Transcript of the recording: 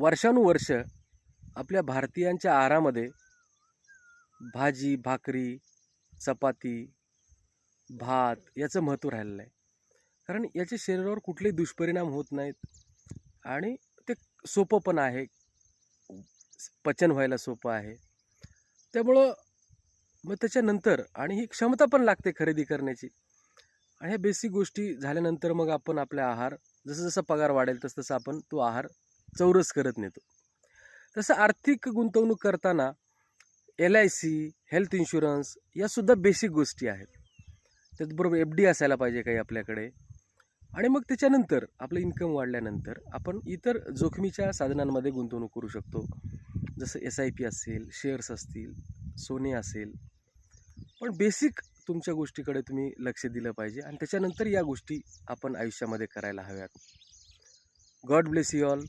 वर्षानुवर्ष आपल्या भारतीयांच्या आहारामध्ये भाजी भाकरी चपाती भात याचं महत्त्व राहिलेलं आहे. कारण याचे शरीरावर कुठलेही दुष्परिणाम होत नाहीत आणि ते सोपं पण आहे. पचन व्हायला सोपं आहे. त्यामुळं मग त्याच्यानंतर आणि ही क्षमता पण लागते खरेदी करण्याची. आणि ह्या बेसिक गोष्टी झाल्यानंतर मग आपण आपला आहार जसं जसं पगार वाढेल तसं तसं आपण तो आहार चौरस करत नेतो. तसं आर्थिक गुंतवणूक करताना L I C health insurance यासुद्धा basic गोष्टी आहेत. त्याचबरोबर एफ डी असायला पाहिजे काही आपल्याकडे. आणि मग त्याच्यानंतर आपलं इन्कम वाढल्यानंतर आपण इतर जोखमीच्या साधनांमध्ये गुंतवणूक करू शकतो. जसं एस आय पी असेल शेअर्स असतील सोने असेल. पण बेसिक तुमच्या गोष्टीकडे तुम्ही लक्ष दिलं पाहिजे आणि त्याच्यानंतर या गोष्टी आपण आयुष्यामध्ये करायला हव्यात. God bless you all